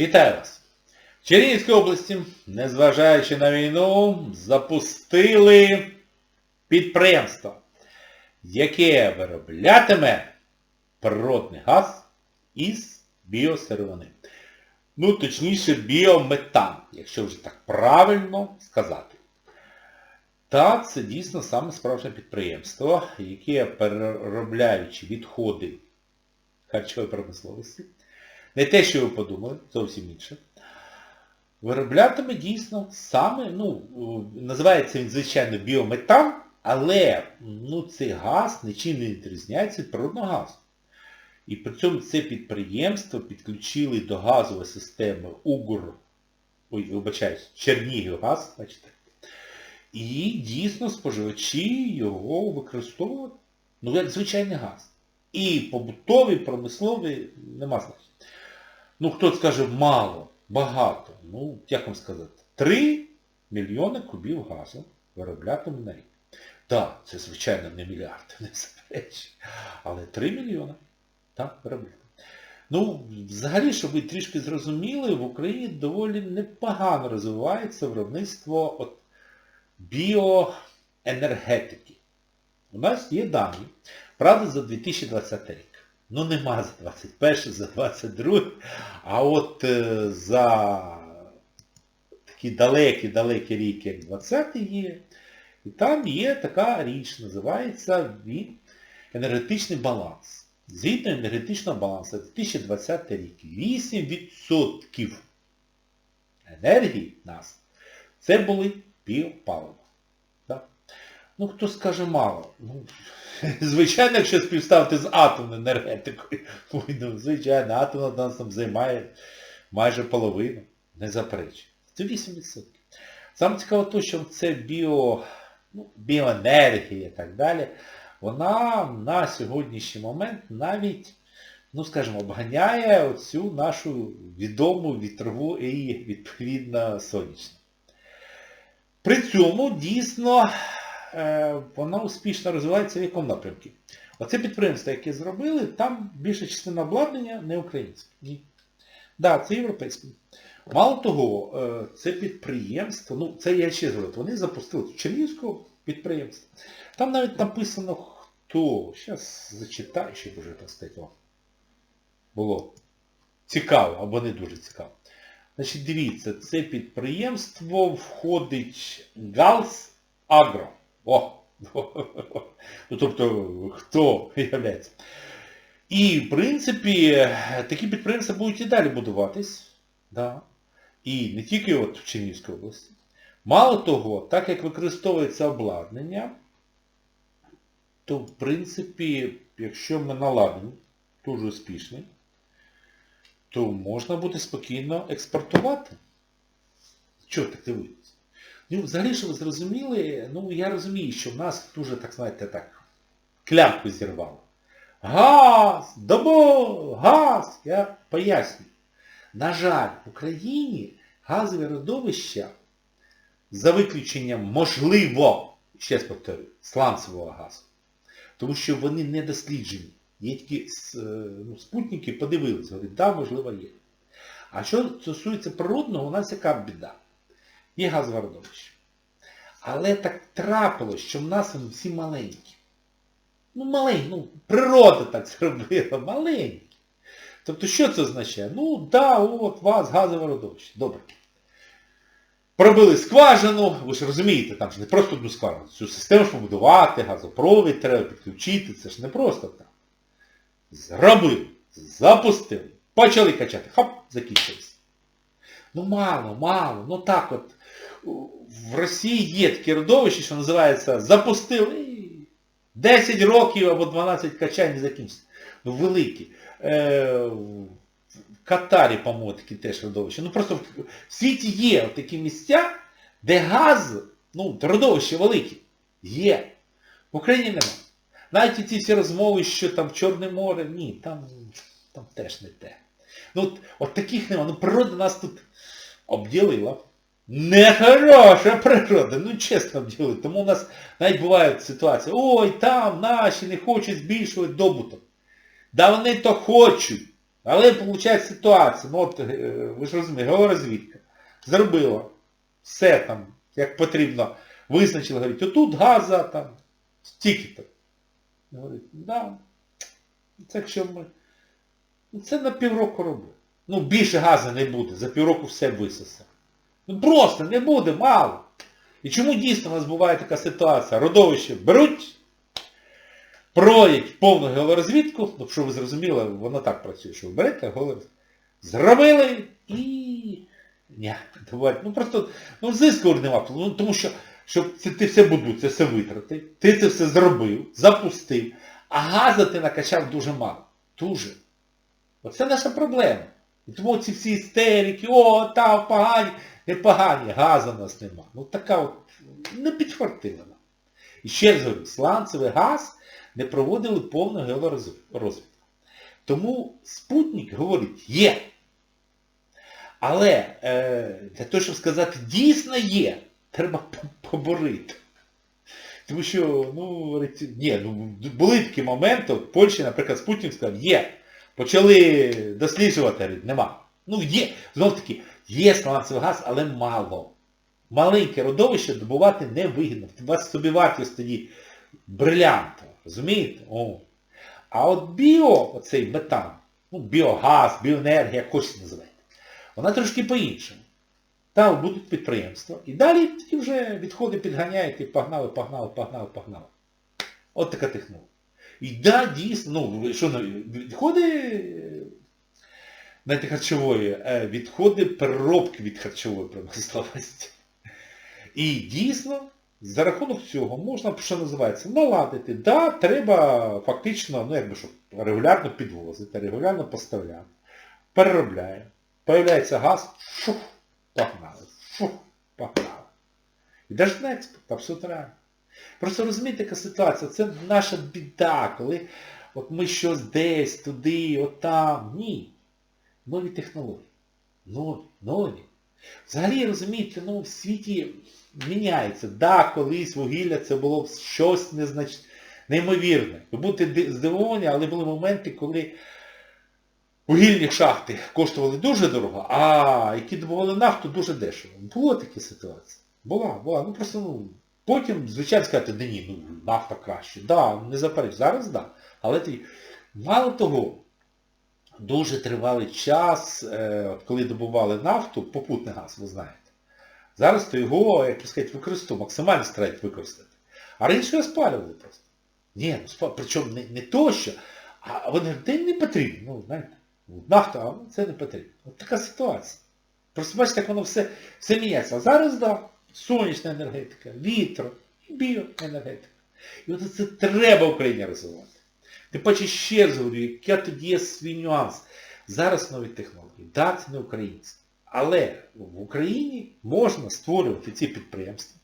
Вітаю вас! В Чернігівській області, незважаючи на війну, запустили підприємство, яке вироблятиме природний газ із біосировини. Ну, точніше, біометан, якщо вже так правильно сказати. Та це дійсно саме справжнє підприємство, яке переробляючи відходи харчової промисловості, не те, що ви подумали, зовсім інше. Вироблятиме дійсно саме, ну, називається він, звичайно, біометан, але ну, цей газ нічим не відрізняється від природного газу. І при цьому це підприємство підключили до газової системи УГУР, ой, вибачаюсь, Чернігівгаз, бачите. І дійсно споживачі його використовують, ну, як звичайний газ. І побутовий, промисловий, нема значення. Ну, хтось скаже мало, багато. Ну, як вам сказати, 3 мільйони кубів газу вироблятиме на рік. Так, це, звичайно, не мільярди, не заперечую. Але 3 мільйони. Так, виробляти. Ну, взагалі, щоб ви трішки зрозуміли, в Україні доволі непогано розвивається виробництво от біоенергетики. У нас є дані, правда, за 2020 рік. Ну нема за 21, за 22, а от е, за такі далекі-далекі рік, як 20 є, і там є така річ, називається він енергетичний баланс. Згідно енергетичного балансу 2020 рік 8% енергії нас це були біопалива. Ну, хто скаже мало. Ну, Звичайно, якщо співставити з атомною енергетикою, ну, звичайно, атомна нас там займає майже половину. Не заперечую. Це 8%. Саме цікаво те, що це біо, ну, біоенергія і так далі, вона на сьогоднішній момент навіть, ну скажімо, обганяє оцю нашу відому вітрову і відповідно сонячну. При цьому дійсно е, вона успішно розвивається в якому напрямку. Оце підприємство, яке зробили, там більша частина обладнання не українське. Ні. Да, це європейське. Мало того, е, це підприємство, ну це я ще зробив, вони запустили Чернігівського підприємства. Там навіть написано хто. Зараз зачитаю, щоб вже так сказати, було цікаво, або не дуже цікаво. Значить, дивіться, це підприємство входить Галс Агро. О! Ну, тобто, хто являється. І, в принципі, такі підприємства будуть і далі будуватись. Да. І не тільки от в Чернігівській області. Мало того, так як використовується обладнання, то в принципі, якщо ми наладимо, дуже успішний, то можна буде спокійно експортувати. Чого так дивитися? Ну, взагалі, що ви зрозуміли, ну я розумію, що в нас дуже, так знаєте, так, клямку зірвало. Газ! Добо! Газ! Я пояснюю. На жаль, в Україні газові родовища, за виключенням можливо, ще раз повторюю, сланцевого газу, тому що вони не досліджені. Є тільки ну, спутники подивились, говорять, да, можливо, є. А що стосується природного, у нас яка біда? Є газовородовище. Але так трапилось, що в нас вони всі маленькі. Ну, маленькі, ну, природа так зробила, маленькі. Тобто що це означає? Ну, да, от у вас газове родовище. Добре. Пробили скважину, ви ж розумієте, там ж не просто одну скважину. Цю систему ж побудувати, газопровід треба підключити, це ж не просто так. Зробили, запустили, почали качати, хоп, закінчилось. Ну мало, мало, ну так от. В Росії є таке родовище, що називається запустили. 10 років або 12 качань не закінчиться. Ну великі. Е, в Катарі, по-моєму, такі теж родовища. Ну просто в світі є такі місця, де газ, ну, родовище великі. Є. В Україні нема. Навіть ці всі розмови, що там Чорне море, ні, там там теж не те. Ну от, от таких нема. Ну природа нас тут обділила. Нехороша природа, ну чесно обділила. Тому у нас навіть бувають ситуації, ой, там наші не хочуть збільшувати добуток. Да вони то хочуть. Але виходить ситуація, ну от, е, ви ж розумієте, георозвідка зробила все там, як потрібно, визначила, говорить, отут газа там, стільки-то. Говорить, да, це якщо ми... Ну це на півроку роботи. Ну більше газу не буде, за півроку все висосе. Ну просто не буде, мало. І чому дійсно у нас буває така ситуація? Родовище беруть, проють повну геологорозвідку, ну щоб ви зрозуміли, воно так працює, що ви берете геологорозвідку, зробили і... Ні, давайте. Ну просто, ну зиску нема, ну, тому що, щоб це, ти все будуть, це все витратив, ти це все зробив, запустив, а газу ти накачав дуже мало. Дуже. Оце наша проблема. І тому ці всі істерики, о, там погані, не погані, газу у нас нема. Ну така от, не підфартила нам. І ще раз говорю, сланцевий газ не проводили повну геологорозвідку. Тому спутник говорить, є. Але е, для того, щоб сказати, дійсно є, треба поборити. Тому що, ну, ні, ну, були такі моменти, в Польщі, наприклад, Спутник сказав, є. Почали досліджувати, нема. Ну, є, знов таки, є сланцевий газ, але мало. Маленьке родовище добувати не вигідно. У вас собівартість тоді брилянтова, розумієте? О. А от біо, оцей метан, ну, біогаз, біоенергія, як хочете називайте, вона трошки по-іншому. Там будуть підприємства. І далі такі вже відходи підганяють і погнали, погнали, погнали, погнали. От така технологія. І да, дійсно, ну, що, ну, відходи знаєте, харчової, е, відходи переробки від харчової промисловості. І дійсно, за рахунок цього можна, що називається, наладити. Да, треба фактично, ну якби що, регулярно підвозити, регулярно поставляти. Переробляє. Появляється газ, шух, погнали, шух, погнали. І навіть на експорт, абсолютно реально. Просто розумієте, яка ситуація? Це наша біда, коли от ми щось десь, туди, от там. Ні. Нові технології. Нові, нові. Взагалі, розумієте, ну в світі міняється. Да, колись вугілля це було щось незнач... неймовірне. Ви будете здивовані, але були моменти, коли вугільні шахти коштували дуже дорого, а які добували нафту дуже дешево. Було такі ситуації. Була, була. Ну просто, ну, потім, звичайно, сказати, да ні, ну, нафта краще. Да, не запереч. Зараз да. Але ти... мало того, дуже тривалий час, е, коли добували нафту, попутний газ, ви знаєте. Зараз то його, як сказати, використовують, максимально старають використати. А раніше його спалювали просто. Ні, ну спалювали, причому не, не то, що, а вони говорять, не потрібно, ну, знаєте, нафта, а ну, це не потрібно. От така ситуація. Просто бачите, як воно все, все міняється. А зараз, так, да, сонячна енергетика, вітро, біоенергетика. І от це треба Україні розвивати. Тим паче ще раз говорю, яка тоді є свій нюанс. Зараз нові технології. Да, це не українські. Але в Україні можна створювати ці підприємства.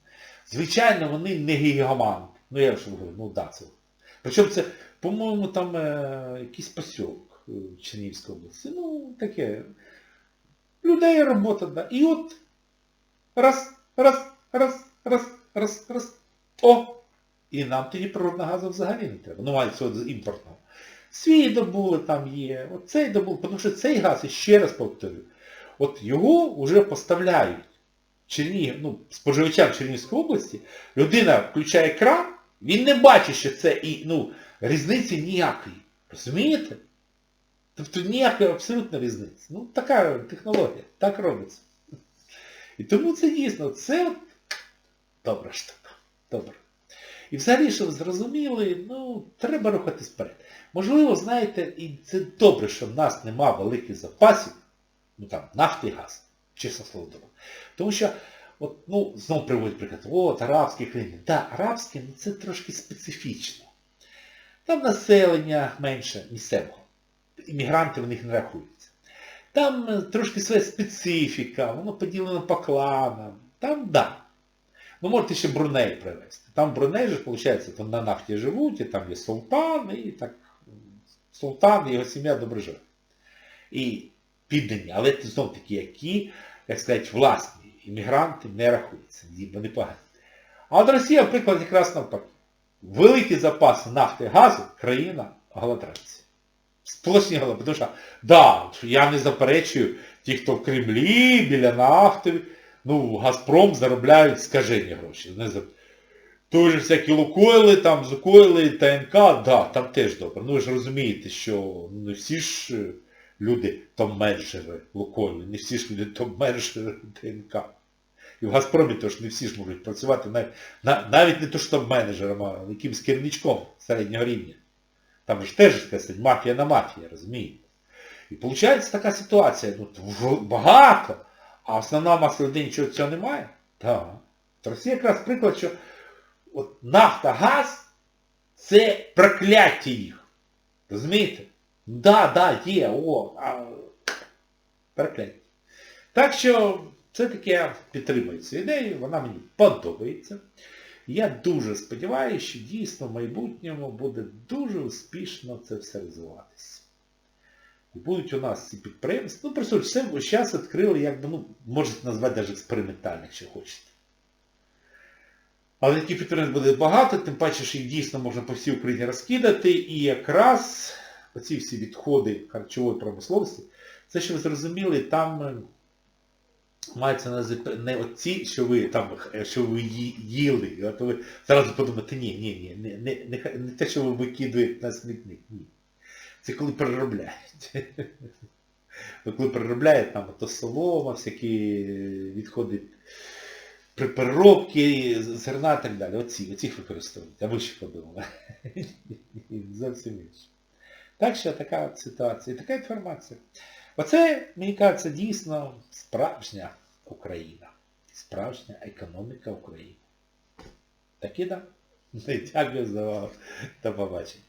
Звичайно, вони не гігаманти. Ну я ж говорю, ну да, це. Причому це, по-моєму, там е, якийсь посілок е, в Чернігівській області. Ну, таке. Людей робота, да. І от раз, раз, раз, раз, раз, раз. О! І нам тоді природного газу взагалі не треба. Ну, має цього імпортного. Свій добули там є, от цей добули, тому що цей газ, і ще раз повторюю, от його вже поставляють Чернігів, ну, споживачам Чернігівської області, людина включає кран, він не бачить, що це і, ну, різниці ніякої. Розумієте? Тобто ніякої абсолютно різниці. Ну, така технологія, так робиться. І тому це дійсно, це от добра штука. Добре. І взагалі, щоб зрозуміли, ну, треба рухатись вперед. Можливо, знаєте, і це добре, що в нас нема великих запасів, ну там, нафти і газ, чесно слово добре. Тому що, от, ну, знову приводять приклад, от, арабські країни. Так, да, арабські, ну це трошки специфічно. Там населення менше місцевого. Іммігранти в них не рахуються. Там е, трошки своя специфіка, воно поділено по кланам. Там. Да. Ну, можете ще Бруней привезти. Там Бруней же, виходить, там на нафті живуть, і там є султан, і так, султан і його сім'я добре живе. І піддані, але знов таки, які, як сказати, власні іммігранти не рахуються, вони погані. А от Росія, наприклад, якраз навпаки. Великі запаси нафти і газу країна голодранці. Сплошні голови. Тому що, да, я не заперечую, ті, хто в Кремлі, біля нафти, ну, Газпром заробляють скажені гроші. Же всякі Лукойли, там, Зукойли, ТНК, да, там теж добре. Ну ви ж розумієте, що не всі ж е, люди топ-менеджери Лукойли, не всі ж люди топ-менеджери ТНК. І в Газпромі теж не всі ж можуть працювати, навіть, навіть не то що топ-менеджером, а якимсь керівничком середнього рівня. Там ж теж, сказати, мафія на мафія, розумієте? І виходить така ситуація, ну, багато, а основна маса людей нічого цього немає. Так. Росія якраз приклад, що от нафта, газ це прокляття їх. Розумієте? Да, да, є, о, а, прокляття. Так що все-таки я підтримую цю ідею, вона мені подобається. Я дуже сподіваюся, що дійсно в майбутньому буде дуже успішно це все розвиватися. І будуть у нас ці підприємства, ну просто все зараз відкрили, якби, ну, можете назвати навіть експериментально, якщо хочете. Але таких підприємств буде багато, тим паче, що їх дійсно можна по всій Україні розкидати, і якраз оці всі відходи харчової промисловості, це, що ви зрозуміли, там е, мається на не оці, що ви там, е, що ви їли, то ви зразу подумаєте, ні, ні, ні, не, не, не, не те, що ви викидуєте на смітник, ні. Це коли переробляють. Коли переробляють там то солома, всякі відходи при переробці, зерна і так далі. Оці, оцих використовують. А ви ще подумали. Зовсім інше. Так що така ситуація, така інформація. Оце, мені кажеться, дійсно справжня Україна. Справжня економіка України. Такі да. Дякую за увагу. До побачення.